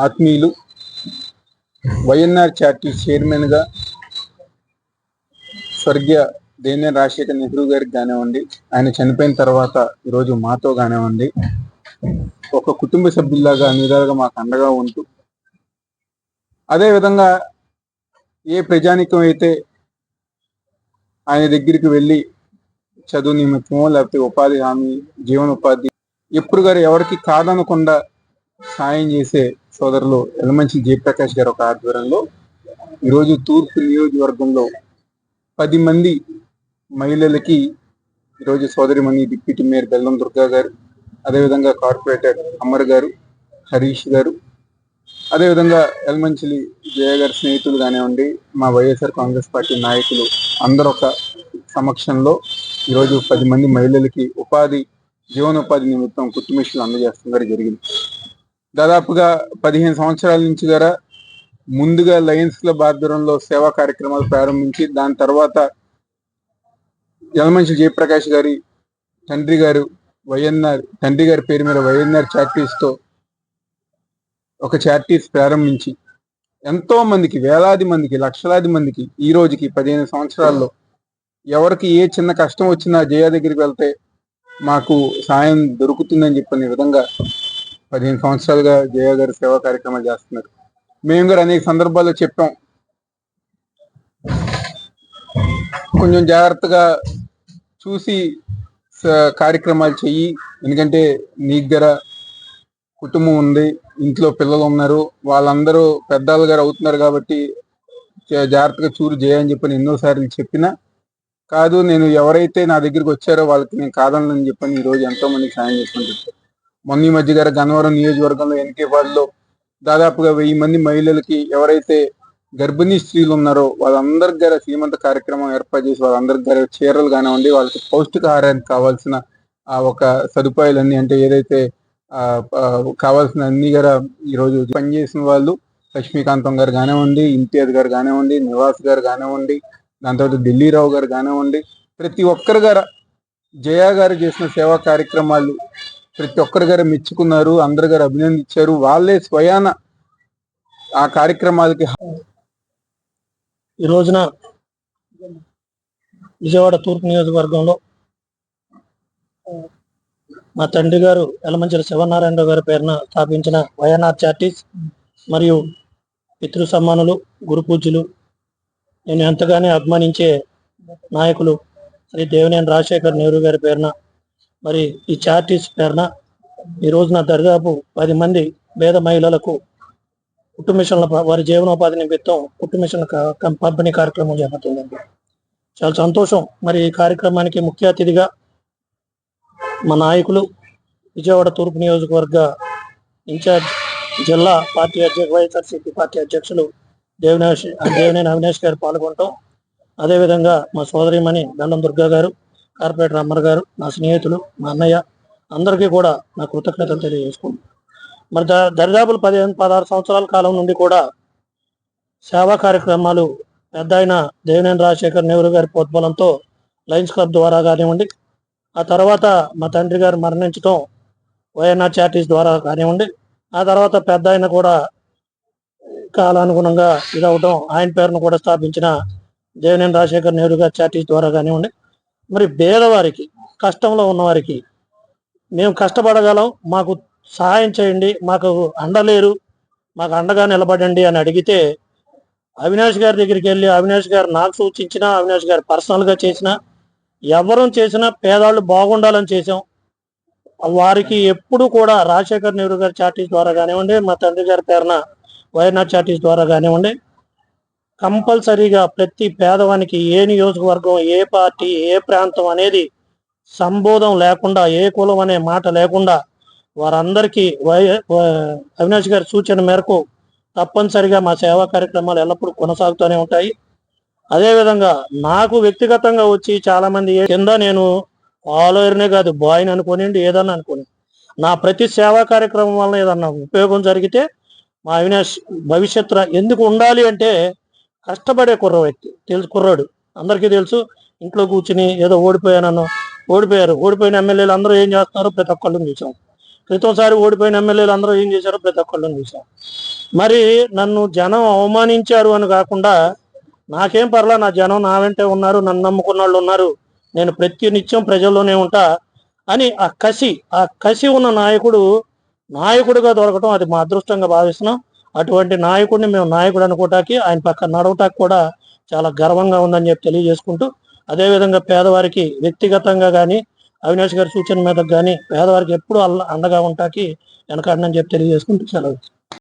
ఆత్మీయులు వైఎన్ఆర్ చార్టీ చైర్మన్గా స్వర్గీయ దేని రాజశేఖర్ నెహ్రూ గారికి కానివ్వండి ఆయన చనిపోయిన తర్వాత ఈరోజు మాతో కానివ్వండి ఒక కుటుంబ సభ్యుల్లాగా అన్ని విధాలుగా మాకు అండగా ఉంటూ అదేవిధంగా ఏ ప్రజానికం అయితే ఆయన దగ్గరికి వెళ్ళి చదువు నిమిత్తమో లేకపోతే ఉపాధి హామీ జీవనోపాధి ఎప్పుడు గారు ఎవరికి కాదనకుండా సాయం చేసే సోదరులు ఎలమంచి జయప్రకాష్ గారు ఒక ఆధ్వర్యంలో ఈరోజు తూర్పు నియోజకవర్గంలో పది మంది మహిళలకి ఈరోజు సోదరిమణి డిప్యూటీ మేయర్ బెల్లం దుర్గా గారు అదేవిధంగా కార్పొరేటర్ అమర్ గారు హరీష్ గారు అదేవిధంగా ఎల్మంచిలి జయ గారి స్నేహితులు కానివ్వండి మా వైఎస్ఆర్ కాంగ్రెస్ పార్టీ నాయకులు అందరూ ఒక సమక్షంలో ఈరోజు పది మంది మహిళలకి ఉపాధి జీవనోపాధి నిమిత్తం కుట్టుమిషన్లు అందజేస్తున్నారు జరిగింది. దాదాపుగా పదిహేను సంవత్సరాల నుంచి గారా ముందుగా లయన్స్ క్లబ్ ఆధ్వర్యంలో సేవా కార్యక్రమాలు ప్రారంభించి దాని తర్వాత యలమంచి జయప్రకాష్ గారి తండ్రి గారు వైఎన్ఆర్ తండ్రి గారి పేరు మీద వైఎన్ఆర్ చారిటీస్తో ఒక చార్టీస్ ప్రారంభించి ఎంతో మందికి వేలాది మందికి లక్షలాది మందికి ఈ రోజుకి పదిహేను సంవత్సరాల్లో ఎవరికి ఏ చిన్న కష్టం వచ్చినా జయ దగ్గరికి వెళ్తే మాకు సాయం దొరుకుతుందని చెప్పిన విధంగా పదిహేను సంవత్సరాలుగా జయ గారు సేవా కార్యక్రమాలు చేస్తున్నారు. మేము కూడా అనేక సందర్భాల్లో చెప్పాం. కొంచెం జాగ్రత్తగా చూసి కార్యక్రమాలు చెయ్యి. ఎందుకంటే నీ దగ్గర కుటుంబం ఉంది ఇంట్లో పిల్లలు ఉన్నారు వాళ్ళందరూ పెద్దలు గారు అవుతున్నారు కాబట్టి జా- జాగ్రత్తగా చూరు చేయని చెప్పని ఎన్నోసార్లు చెప్పినా. కాదు నేను ఎవరైతే నా దగ్గరికి వచ్చారో వాళ్ళకి నేను కాదనని చెప్పని ఈ రోజు ఎంతో సాయం చేసుకుంటారు మొన్న ఈ మధ్య గారు గన్నవరం నియోజకవర్గంలో ఎన్కే వార్డులో దాదాపుగా వెయ్యి మంది మహిళలకి ఎవరైతే గర్భిణీ స్త్రీలు ఉన్నారో వాళ్ళందరికి గారు శ్రీమంత కార్యక్రమం ఏర్పాటు చేసి వాళ్ళందరికి గారు చీరలు కానివ్వండి వాళ్ళకి పౌష్టికాహారానికి కావాల్సిన ఆ ఒక సదుపాయాలన్నీ అంటే ఏదైతే ఆ కావాల్సిన అన్ని గారు ఈ రోజు పనిచేసిన వాళ్ళు లక్ష్మీకాంతం గారు కానివ్వండి ఇంతియాజ్ గారు కానివ్వండి నివాస్ గారు కానివ్వండి దాని తర్వాత ఢిల్లీరావు గారు కానివ్వండి ప్రతి ఒక్కరు గారు జయా గారు చేసిన సేవా కార్యక్రమాలు ప్రతి ఒక్కరి గారు మెచ్చుకున్నారు అందరి గారు అభినందించారు. వాళ్ళే స్వయాన ఆ కార్యక్రమాలకి ఈ రోజున విజయవాడ తూర్పు నియోజకవర్గంలో మా తండ్రి గారు ఎలమంచిల శివనారాయణరావు గారి పేరున స్థాపించిన వైఎన్ఆర్ చార్టీస్ మరియు పితృ సమ్మానులు గురు పూజ్యులు నేను ఎంతగానో అభిమానించే నాయకులు శ్రీ దేవినేని రాజశేఖర్ నెహ్రూ గారి పేరున మరి ఈ చార్టీస్ పేరున ఈ రోజున దరిదాపు పది మంది పేద మహిళలకు కుట్టు మిషన్ల వారి జీవనోపాధి నిమిత్తం కుట్టు మిషన్ పంపిణీ కార్యక్రమం చేపట్టిందండి చాలా సంతోషం. మరి ఈ కార్యక్రమానికి ముఖ్య అతిథిగా మా నాయకులు విజయవాడ తూర్పు నియోజకవర్గ ఇన్ఛార్జ్ జిల్లా పార్టీ అధ్యక్ష వైఎస్ఆర్సీపీ పార్టీ అధ్యక్షులు దేవినేష్ దేవినేని అవినేష్ గారు పాల్గొనటం. అదేవిధంగా మా సోదరిమణి దండం దుర్గా గారు కార్పొరేటర్ అమ్మర్ గారు నా స్నేహితులు మా అన్నయ్య అందరికీ కూడా నా కృతజ్ఞతలు తెలియజేసుకుంటున్నాను. మరి ద- దరిదాపులు పదిహేను పదహారు సంవత్సరాల కాలం నుండి కూడా సేవా కార్యక్రమాలు పెద్ద ఆయన దేవినేని రాజశేఖర్ నెహ్రూ గారి ప్రోద్బలంతో లయన్స్ క్లబ్ ద్వారా కానివ్వండి ఆ తర్వాత మా తండ్రి గారు మరణించడం వైఎన్ఆర్ చార్టీస్ ద్వారా కానివ్వండి ఆ తర్వాత పెద్ద ఆయన కూడా కాలానుగుణంగా ఇదవడం ఆయన పేరును కూడా స్థాపించిన దేవినేని రాజశేఖర్ నెహ్రూ గారి చార్టీస్ ద్వారా కానివ్వండి మరి పేదవారికి కష్టంలో ఉన్నవారికి మేము కష్టపడగలం మాకు సహాయం చేయండి మాకు అండలేరు మాకు అండగా నిలబడండి అని అడిగితే అవినాష్ గారి దగ్గరికి వెళ్ళి అవినాష్ గారు నాకు సూచించినా అవినాష్ గారు పర్సనల్గా చేసినా ఎవరు చేసినా పేదవాళ్ళు బాగుండాలని చేసాం వారికి ఎప్పుడు కూడా రాజశేఖర్ నెహ్రూ గారి చార్టీస్ ద్వారా కానివ్వండి మా తండ్రి గారి పేరున వైఎన్ఆర్ చార్టీస్ ద్వారా కానివ్వండి కంపల్సరీగా ప్రతి పేదవానికి ఏ నియోజకవర్గం ఏ పార్టీ ఏ ప్రాంతం అనేది సంబోధం లేకుండా ఏ కులం అనే మాట లేకుండా వారందరికీ వై అవినాష్ గారి సూచన మేరకు తప్పనిసరిగా మా సేవా కార్యక్రమాలు ఎల్లప్పుడూ కొనసాగుతూనే ఉంటాయి. అదేవిధంగా నాకు వ్యక్తిగతంగా వచ్చి చాలామంది కింద నేను ఆలోయర్నే కాదు బాయ్ని అనుకోనిండి ఏదన్నా అనుకోని. నా ప్రతి సేవా కార్యక్రమం వలన ఏదన్నా ఉపయోగం జరిగితే మా అవినాష్ భవిష్యత్తు ఎందుకు ఉండాలి అంటే కష్టపడే కుర్ర వ్యక్తి. తెలుసు కుర్రాడు. అందరికీ తెలుసు ఇంట్లో కూర్చుని ఏదో ఓడిపోయానను ఓడిపోయారు. ఓడిపోయిన ఎమ్మెల్యేలు అందరూ ఏం చేస్తున్నారు? ప్రతి ఒక్కళ్ళని చూసాం. క్రితంసారి ఓడిపోయిన ఎమ్మెల్యేలు అందరూ ఏం చేశారో? ప్రతి ఒక్కళ్ళని చూసాం. మరి నన్ను జనం అవమానించారు అని కాకుండా నాకేం పర్లా నా జనం నా వెంటే ఉన్నారు నన్ను నమ్ముకున్న వాళ్ళు ఉన్నారు నేను ప్రతి నిత్యం ప్రజల్లోనే ఉంటా అని ఆ కసి ఆ కసి ఉన్న నాయకుడు నాయకుడిగా దొరకటం అది మా అదృష్టంగా భావిస్తున్నాం. అటువంటి నాయకుడిని మేము నాయకుడు అనుకోవటానికి ఆయన పక్కన నడవటానికి కూడా చాలా గర్వంగా ఉందని చెప్పి తెలియజేసుకుంటూ అదేవిధంగా పేదవారికి వ్యక్తిగతంగా కానీ అవినాష్ గారి సూచన మీద కానీ పేదవారికి ఎప్పుడు అల్ల అండగా ఉంటాకి వెనకాడనని చెప్పి తెలియజేసుకుంటూ సెలవు.